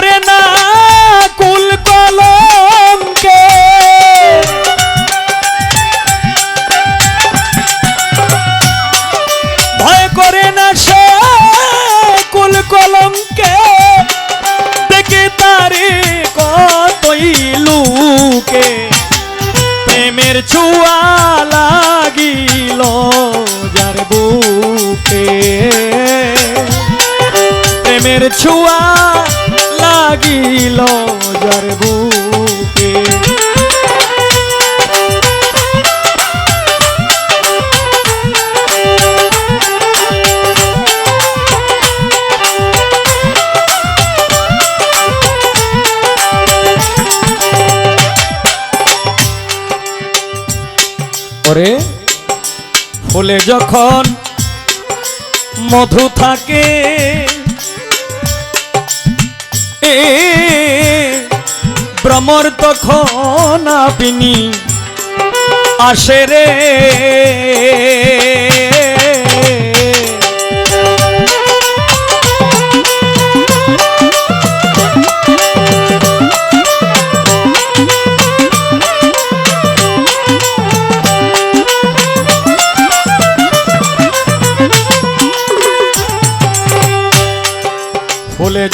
করে না কুল কলমকে। ভয় করে না সে কুল কলমকে। দেখে তারে কতই লুকে। প্রেমের ছুয়া লাগিল যার বুকে। প্রেমের ছুয়া লাগিল যার বুকে। ওরে ফুলে যখন মধু থাকে ভ্রমর তখন আপনি আসে রে।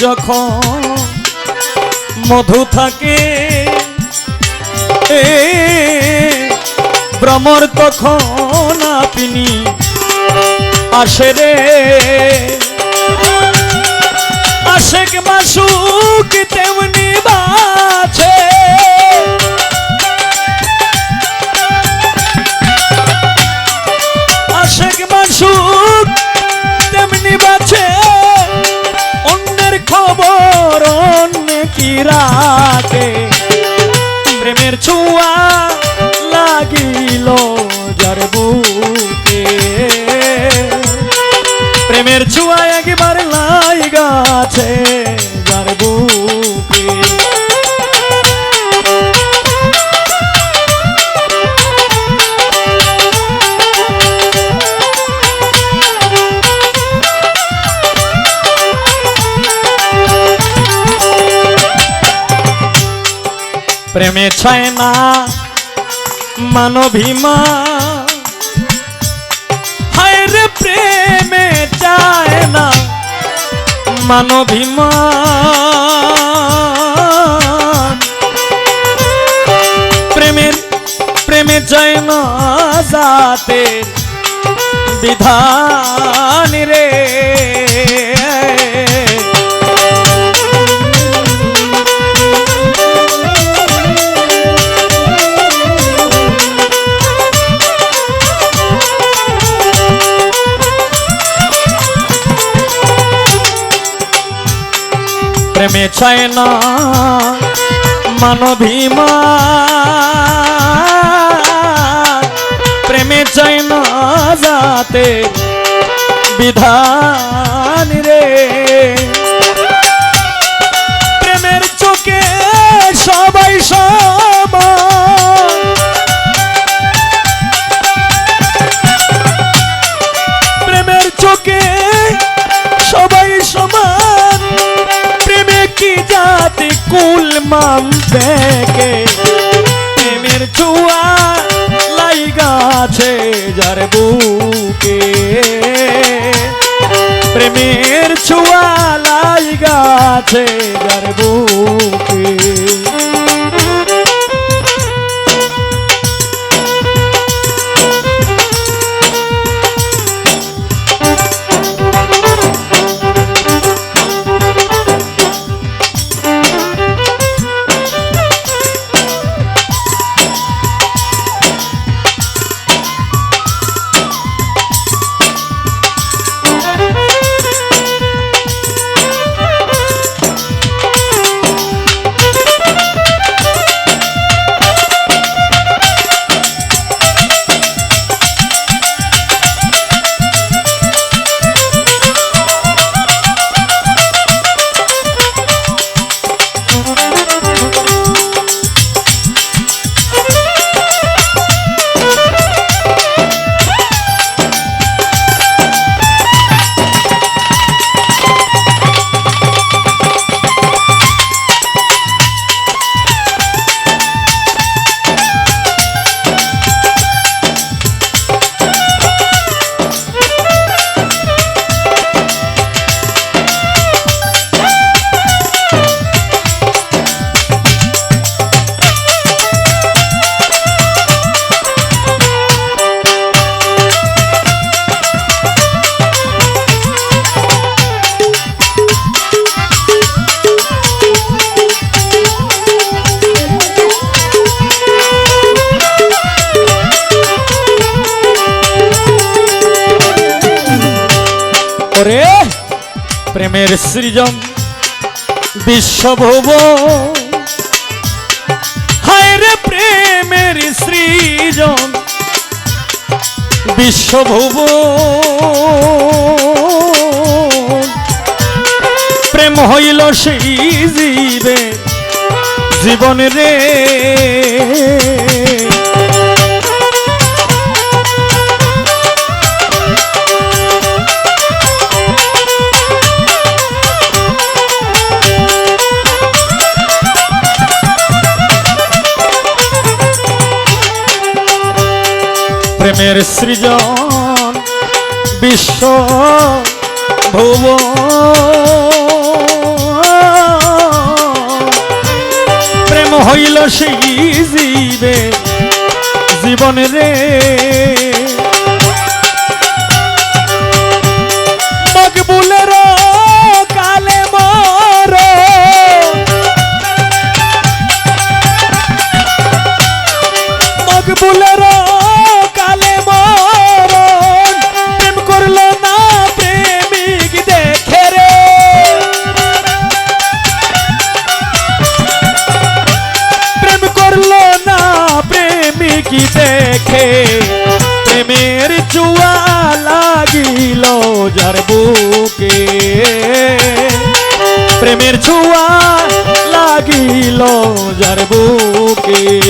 যখন মধু থাকে। ভ্রমর তখন আপনি আসে রে? আশেক মাসুক তেমনি কি রাখে প্রেমের ছোঁয়া লাগিল যার প্রেমে ছায় না মানভিমা হায় রে প্রেমে চায় না মানভিমা প্রেমের, প্রেমে চায় না যাতে বিধান রে। চায় না মানভিমা প্রেমে চায় না যাতে বিধান রে। প্রেমের চোখে সবাই সমান কুল মাম দেখে। প্রেমের ছোঁয়া লাই গাছে যার বুকে। প্রেমের ছোঁয়া লাই গাছে যার বুকে। প্রেমের সৃজন বিশ্বভুব। হায় রে প্রেমের সৃজন বিশ্বভুব। প্রেম হইল সেই জীবে জীবন রে। প্রেমের সৃজন বিশ্ব ভুব প্রেম হইল সেই জীবে জীবন রে। যার বুকে। প্রেমের ছোঁয়া লাগিল যার বুকে।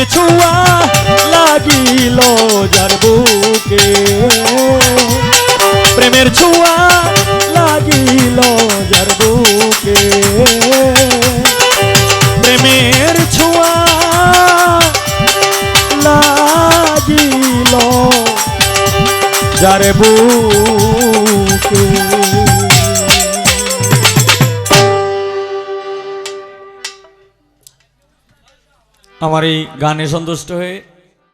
প্রেমের ছুয়া লাগিল যার বুকে। প্রেমের ছোঁয়া লাগিল যার বুকে। প্রেমের ছোঁয়া লাগিল যার বুকে। আমার এই গানে সন্তুষ্ট হয়ে